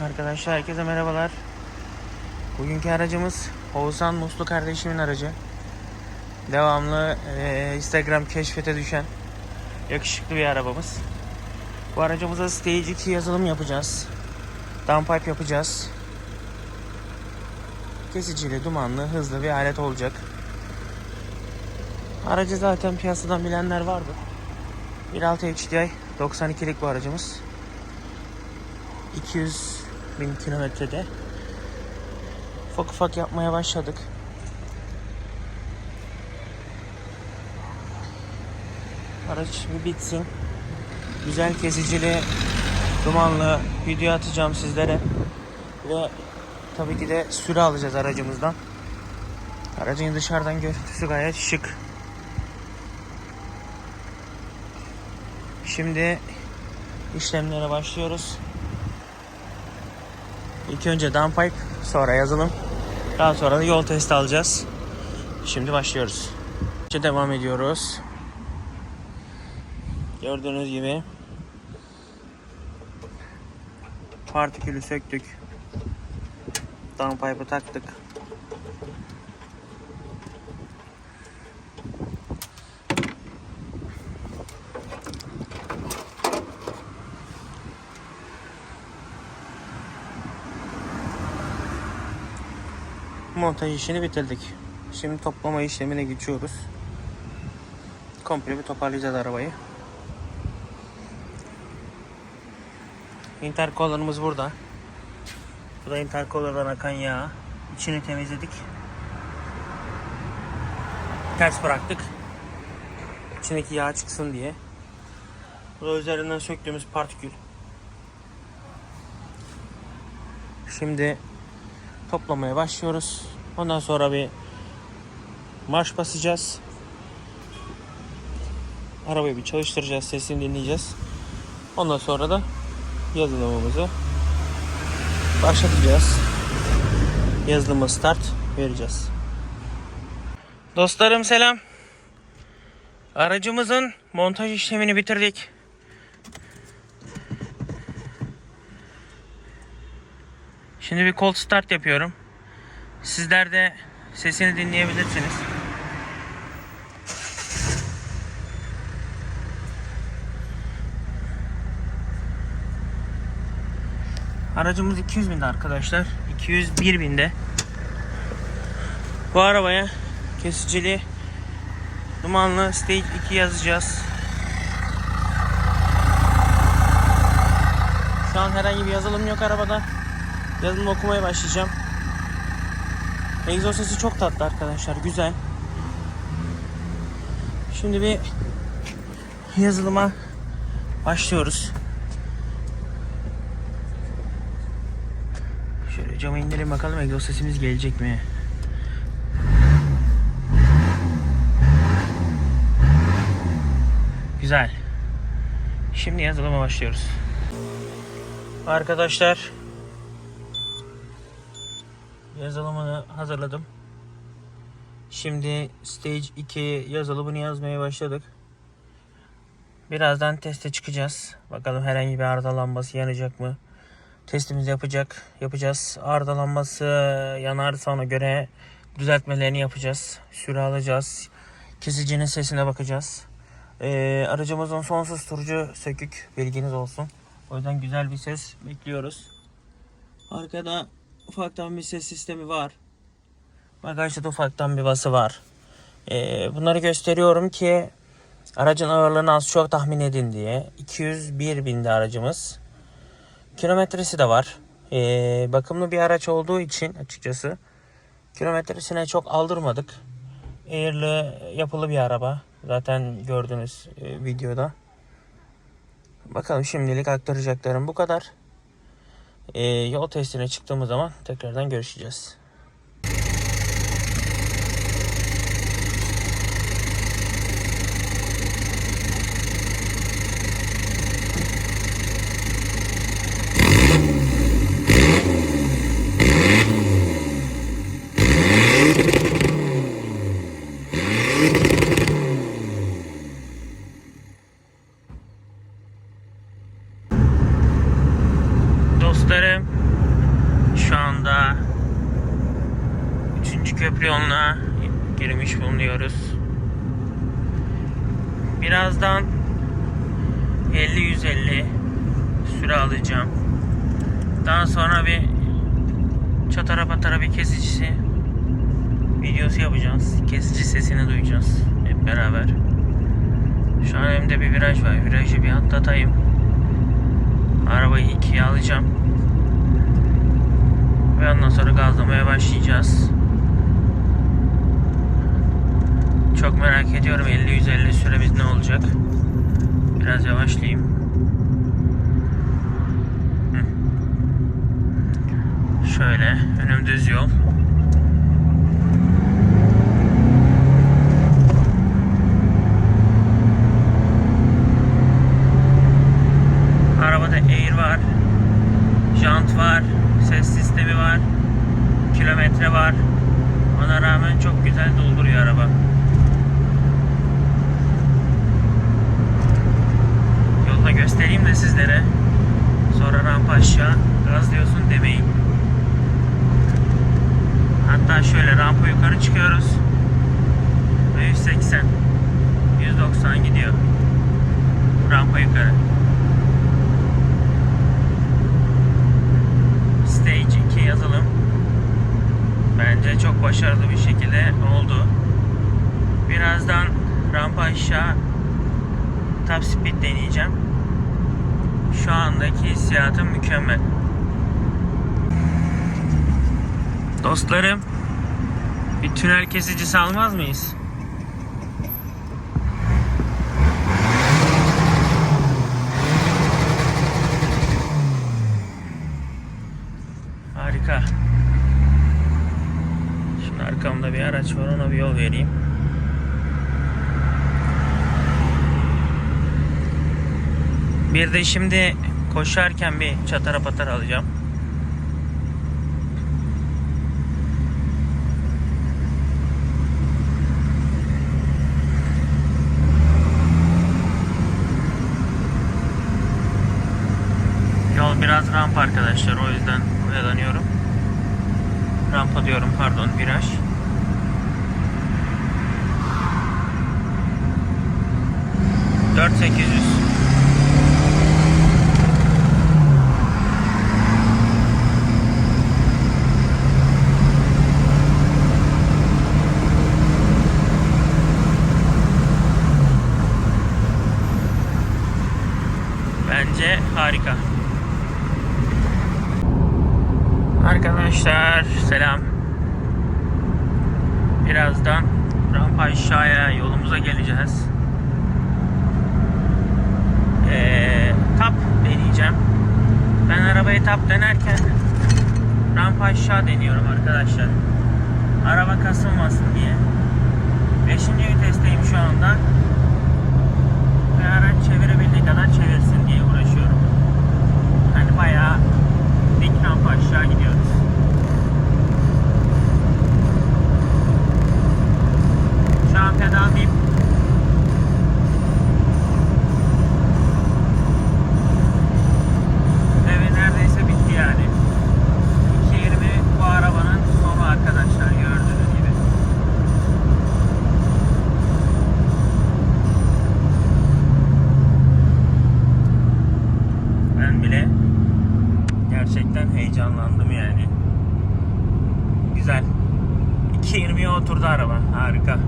Arkadaşlar herkese merhabalar. Bugünkü aracımız Oğuzhan Muslu kardeşimin aracı. Devamlı eee, Instagram keşfete düşen yakışıklı bir arabamız. Bu aracımıza Stage 2 yazılım yapacağız. Downpipe yapacağız. Kesicili, dumanlı, hızlı bir alet olacak. Aracı zaten piyasadan bilenler vardı. 1.6 HDI 92'lik bu aracımız. 200 bin kilometrede ufak ufak yapmaya başladık. Araç bir bitsin. Güzel kesicili, dumanlı video atacağım sizlere. Ve tabii ki de süre alacağız aracımızdan. Aracın dışarıdan görüntüsü gayet şık. Şimdi işlemlere başlıyoruz. İlk önce downpipe, sonra yazılım. Daha sonra da yol testi alacağız. Şimdi başlıyoruz. Şimdi devam ediyoruz. Gördüğünüz gibi partikülü söktük. Downpipe'ı taktık. Montaj işini bitirdik. Şimdi toplama işlemine geçiyoruz. Komple bir toparlayacağız arabayı. Intercooler'ımız burada. Bu da intercooler'dan akan yağ. İçini temizledik. Ters bıraktık. İçindeki yağ çıksın diye. Bu da üzerinden söktüğümüz partikül. Şimdi toplamaya başlıyoruz. Ondan sonra bir marş basacağız. Arabayı bir çalıştıracağız, sesini dinleyeceğiz. Ondan sonra da yazılımımızı başlatacağız. Yazılıma start vereceğiz. Dostlarım selam. Aracımızın montaj işlemini bitirdik. Şimdi bir cold start yapıyorum. Sizler de sesini dinleyebilirsiniz. Aracımız 200 binde arkadaşlar. 201 binde. Bu arabaya kesicili dumanlı stage 2 yazacağız. Şu an herhangi bir yazılım yok arabada. Yazılım okumaya başlayacağım. Egzoz sesi çok tatlı arkadaşlar. Güzel. Şimdi bir yazılıma başlıyoruz. Şöyle camı indirelim bakalım egzoz sesimiz gelecek mi? Güzel. Şimdi yazılıma başlıyoruz. Arkadaşlar yazılımını hazırladım. Şimdi stage 2 yazılımını yazmaya başladık. Birazdan teste çıkacağız. Bakalım herhangi bir arıza lambası yanacak mı? Testimizi yapacak, yapacağız. Arıza lambası yanarsa ona göre düzeltmelerini yapacağız. Süre alacağız. Kesicinin sesine bakacağız. Ee, aracımızın son susturucu sökük bilginiz olsun. O yüzden güzel bir ses bekliyoruz. Arkada ufaktan bir ses sistemi var. Bagajda da ufaktan bir bası var. Ee, bunları gösteriyorum ki aracın ağırlığını az çok tahmin edin diye. 201 binde aracımız. Kilometresi de var. Ee, bakımlı bir araç olduğu için açıkçası kilometresine çok aldırmadık. Air'lı yapılı bir araba. Zaten gördünüz e, videoda. Bakalım şimdilik aktaracaklarım bu kadar. Ee, yol testine çıktığımız zaman tekrardan görüşeceğiz. Dostlarım köprü yoluna girmiş bulunuyoruz. Birazdan 50-150 süre alacağım. Daha sonra bir çatara patara bir kesicisi videosu yapacağız. Kesici sesini duyacağız hep beraber. Şu an önümde bir viraj var. Virajı bir atlatayım. Arabayı ikiye alacağım. Ve ondan sonra gazlamaya başlayacağız. Çok merak ediyorum 50-150 süremiz ne olacak. Biraz yavaşlayayım. Şöyle önüm düz yol. Arabada air var. Jant var. Ses sistemi var. Kilometre var. Ona rağmen çok güzel dolduruyor araba. Göstereyim de sizlere. Sonra rampa aşağı gaz diyorsun demeyin. Hatta şöyle rampa yukarı çıkıyoruz. Ve 180 190 gidiyor. Rampa yukarı. Stage 2 yazılım bence çok başarılı bir şekilde oldu. Birazdan rampa aşağı top speed deneyeceğim. Şu andaki hissiyatım mükemmel. Dostlarım bir tünel kesicisi almaz mıyız? Harika. Şimdi arkamda bir araç var ona bir yol vereyim. Bir de şimdi koşarken bir çatara patara alacağım. Yol biraz rampa arkadaşlar o yüzden oyalanıyorum. Rampa diyorum pardon viraj. Dört sekiz yüz. Bence harika. Arkadaşlar selam. Birazdan rampa aşağıya yolumuza geleceğiz. Ee, tap deneyeceğim. Ben arabayı tap denerken rampa aşağı deniyorum arkadaşlar. Araba kasılmasın diye. Beşinci vitesteyim şu anda. Ve araç çevirebildiği kadar çevirsin diye uğraşıyorum. Bayağı dik rampa aşağı gidiyoruz. Oturdu araba. Harika.